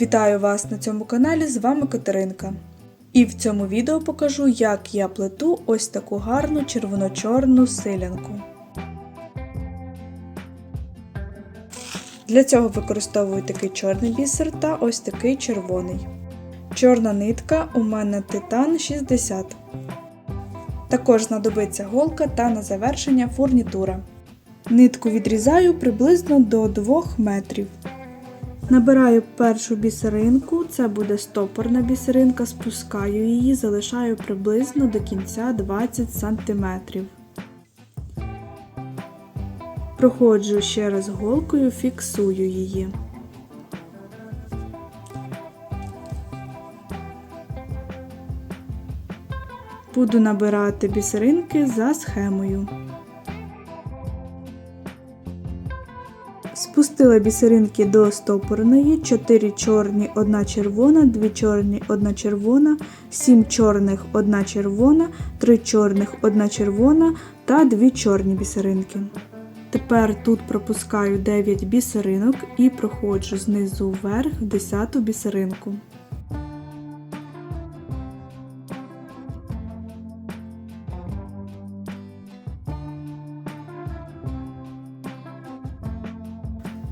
Вітаю вас на цьому каналі, з вами Катеринка. І в цьому відео покажу, як я плету ось таку гарну червоно-чорну силянку. Для цього використовую такий чорний бісер та ось такий червоний. Чорна нитка у мене титан 60. Також знадобиться голка та на завершення фурнітура. Нитку відрізаю приблизно до 2 метрів. Набираю першу бісеринку, це буде стопорна бісеринка, спускаю її, залишаю приблизно до кінця 20 см. Проходжу ще раз голкою, фіксую її. Буду набирати бісеринки за схемою. Спустила бісеринки до стопорної, 4 чорні, 1 червона, 2 чорні, 1 червона, 7 чорних, 1 червона, 3 чорних, 1 червона та 2 чорні бісеринки. Тепер тут пропускаю 9 бісеринок і проходжу знизу вверх 10 бісеринку.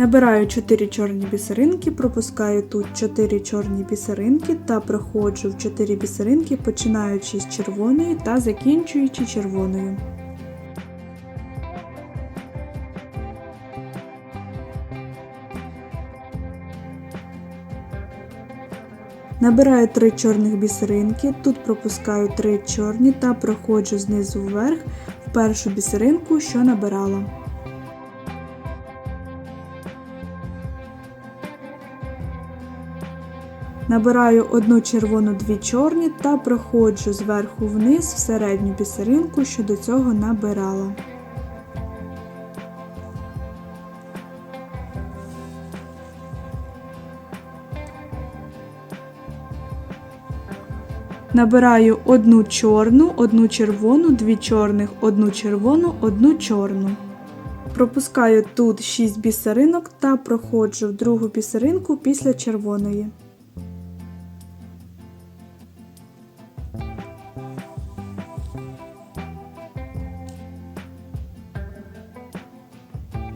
Набираю 4 чорні бісеринки, пропускаю тут 4 чорні бісеринки та проходжу в 4 бісеринки, починаючи з червоної та закінчуючи червоною. Набираю 3 чорних бісеринки, тут пропускаю 3 чорні та проходжу знизу вверх в першу бісеринку, що набирала. Набираю одну червону, дві чорні та проходжу зверху вниз в середню бісеринку, що до цього набирала. Набираю одну чорну, одну червону, дві чорних, одну червону, одну чорну. Пропускаю тут 6 бісеринок та проходжу в другу бісеринку після червоної.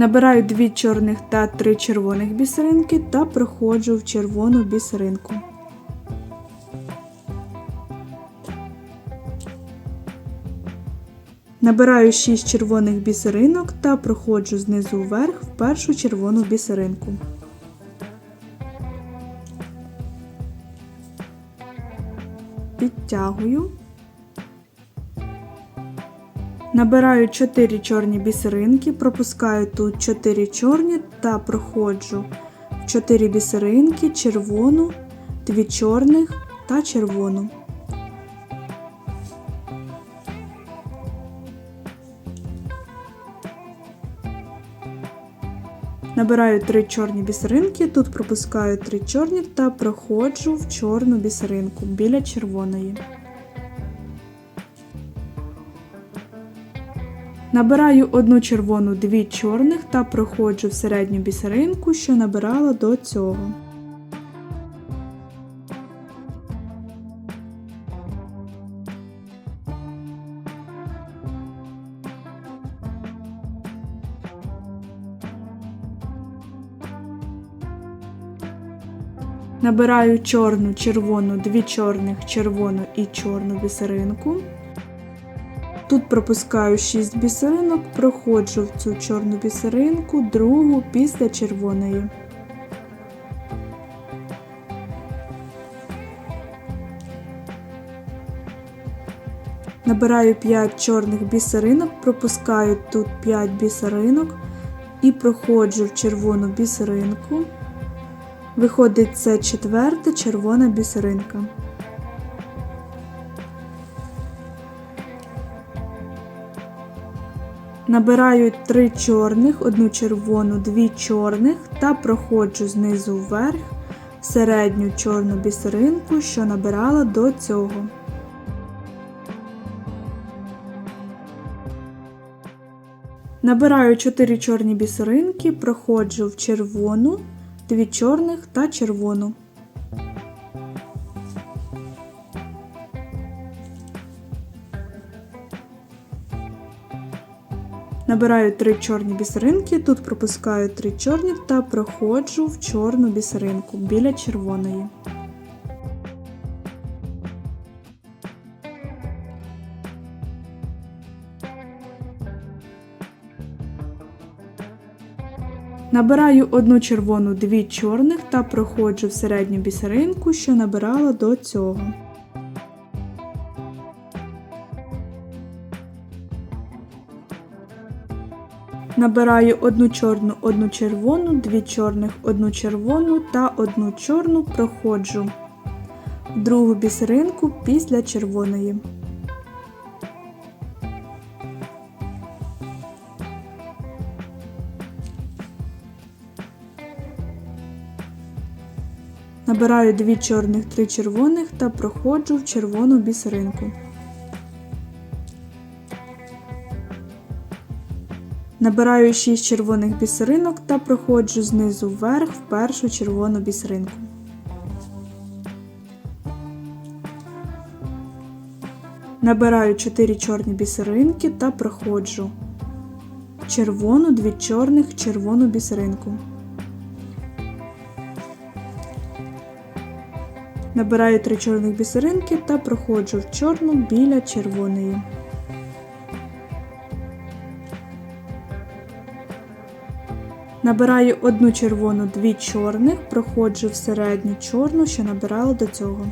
Набираю 2 чорних та 3 червоних бісеринки та проходжу в червону бісеринку. Набираю 6 червоних бісеринок та проходжу знизу вверх в першу червону бісеринку. Підтягую. Набираю 4 чорні бісеринки, пропускаю тут 4 чорні та проходжу в 4 бісеринки, червону, 2 чорних та червону. Набираю 3 чорні бісеринки, тут пропускаю 3 чорні та проходжу в чорну бісеринку біля червоної. Набираю одну червону, дві чорних та проходжу в середню бісеринку, що набирала до цього. Набираю чорну, червону, дві чорних, червону і чорну бісеринку. Тут пропускаю 6 бісеринок, проходжу в цю чорну бісеринку, другу після червоної. Набираю 5 чорних бісеринок, пропускаю тут 5 бісеринок і проходжу в червону бісеринку. Виходить це четверта червона бісеринка. Набираю 3 чорних, одну червону, 2 чорних та проходжу знизу вверх середню чорну бісеринку, що набирала до цього. Набираю 4 чорні бісеринки, проходжу в червону, 2 чорних та червону. Набираю 3 чорні бісеринки, тут пропускаю 3 чорні та проходжу в чорну бісеринку біля червоної. Набираю одну червону, дві чорних та проходжу в середню бісеринку, що набирала до цього. Набираю одну чорну, одну червону, дві чорних, одну червону та одну чорну проходжу другу бісеринку після червоної. Набираю дві чорних, три червоних та проходжу в червону бісеринку. Набираю 6 червоних бісеринок та проходжу знизу вверх в першу червону бісеринку. Набираю 4 чорні бісеринки та проходжу червону, дві чорних, червону бісеринку. Набираю 3 чорних бісеринки та проходжу в чорну біля червоної. Набираю одну червону, дві чорних, проходжу в середню чорну, що набирала до цього.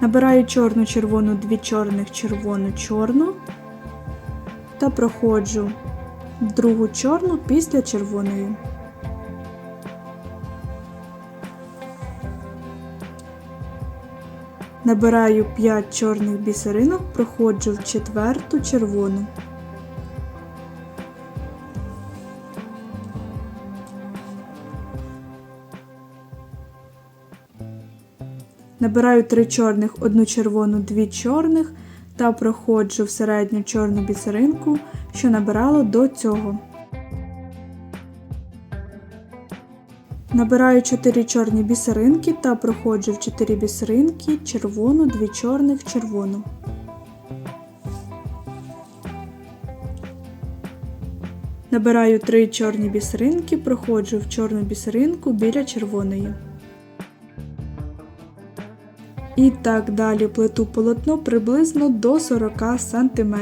Набираю чорну червону, дві чорних, червону, чорну та проходжу другу чорну після червоної. Набираю 5 чорних бісеринок, проходжу в четверту червону. Набираю 3 чорних, одну червону, дві чорних та проходжу в середню чорну бісеринку, що набирала до цього. Набираю 4 чорні бісеринки та проходжу в 4 бісеринки, червону, 2 чорних, червону. Набираю 3 чорні бісеринки, проходжу в чорну бісеринку біля червоної. І так далі плету полотно приблизно до 40 см.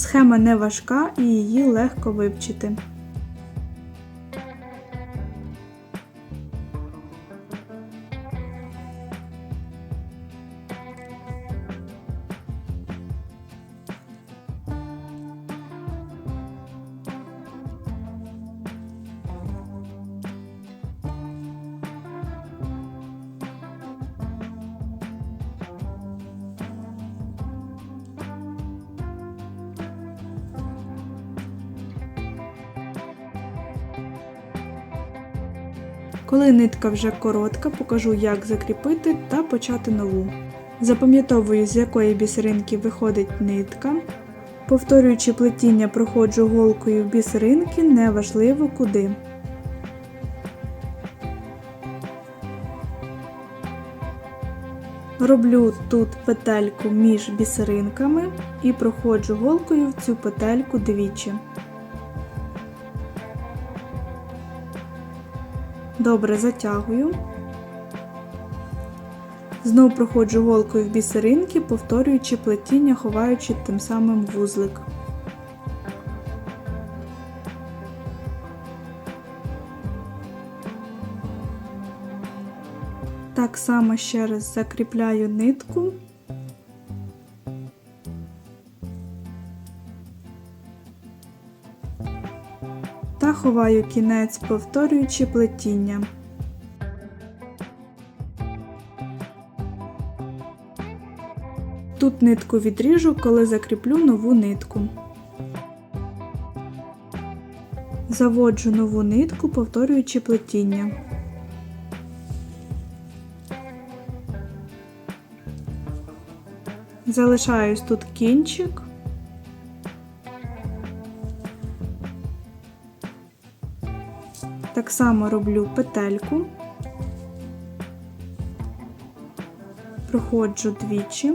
Схема не важка і її легко вивчити. Коли нитка вже коротка, покажу, як закріпити та почати нову. Запам'ятовую, з якої бісеринки виходить нитка. Повторюючи плетіння, проходжу голкою в бісеринки, неважливо куди. Роблю тут петельку між бісеринками і проходжу голкою в цю петельку двічі. Добре затягую. Знову проходжу голкою в бісеринки, повторюючи плетіння, ховаючи тим самим вузлик. Так само ще раз закріпляю нитку. та ховаю кінець, повторюючи плетіння. Тут нитку відріжу, коли закріплю нову нитку. Заводжу нову нитку, повторюючи плетіння. Залишаюсь тут кінчик. Так само роблю петельку, проходжу двічі.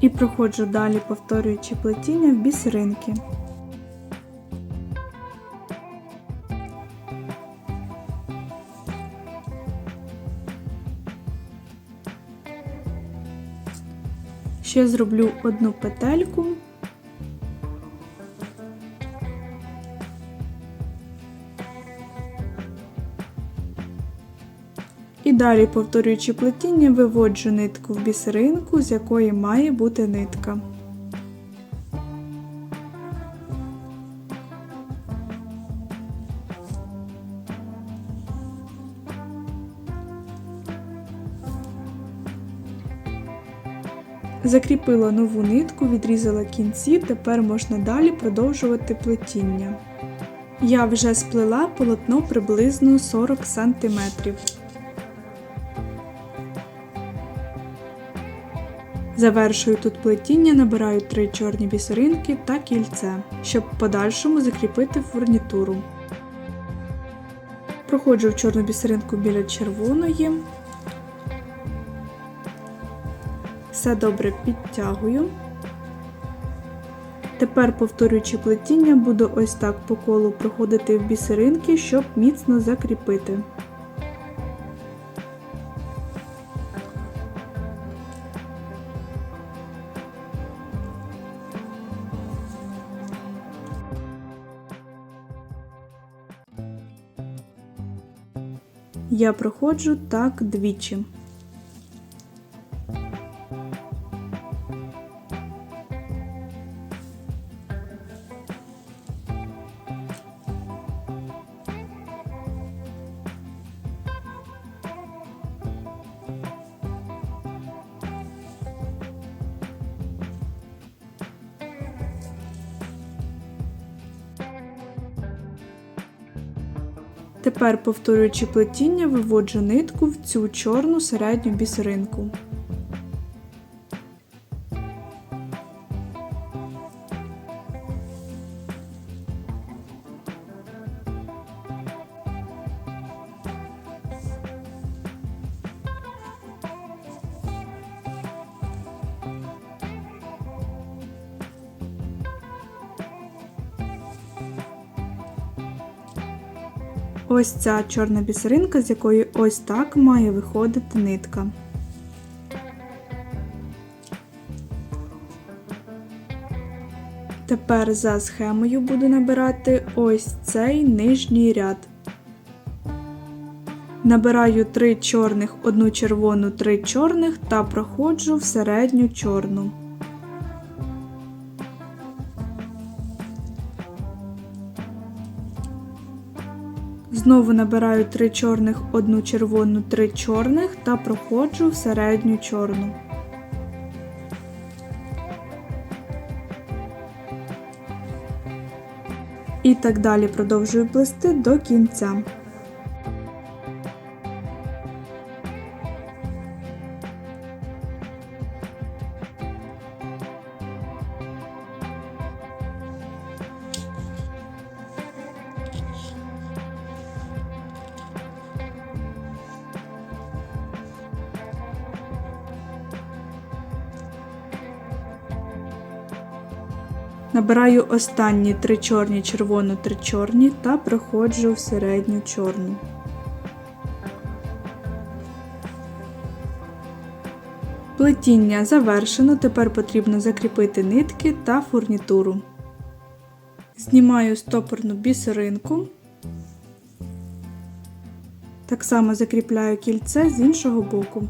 І проходжу далі, повторюючи плетіння в бісеринки. Ще зроблю одну петельку. Далі, повторюючи плетіння, виводжу нитку в бісеринку, з якої має бути нитка. Закріпила нову нитку, відрізала кінці, тепер можна далі продовжувати плетіння. Я вже сплела полотно приблизно 40 см. Завершую тут плетіння, набираю три чорні бісеринки та кільце, щоб в подальшому закріпити фурнітуру. Проходжу в чорну бісеринку біля червоної. Все добре підтягую. Тепер, повторюючи плетіння, буду ось так по колу проходити в бісеринки, щоб міцно закріпити. Я проходжу так двічі. Тепер, повторюючи плетіння, виводжу нитку в цю чорну середню бісеринку. Ось ця чорна бісеринка, з якої ось так має виходити нитка. Тепер за схемою буду набирати ось цей нижній ряд. Набираю 3 чорних, одну червону, 3 чорних та проходжу в середню чорну. Знову набираю 3 чорних, 1 червону, 3 чорних та проходжу в середню чорну. І так далі продовжую плести до кінця. Набираю останні три чорні, червону, три чорні та проходжу в середню чорну. Плетіння завершено, тепер потрібно закріпити нитки та фурнітуру. Знімаю стопорну бісеринку. Так само закріпляю кільце з іншого боку.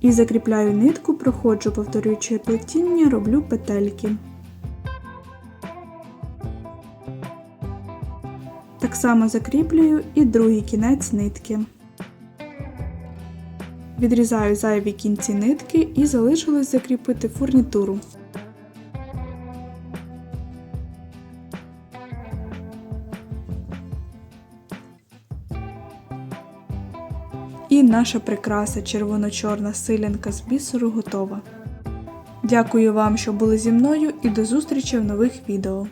І закріпляю нитку, проходжу, повторюючи плетіння, роблю петельки. Так само закріплюю і другий кінець нитки. Відрізаю зайві кінці нитки і залишилось закріпити фурнітуру. Наша прикраса червоно-чорна силянка з бісеру готова. Дякую вам, що були зі мною і до зустрічі в нових відео.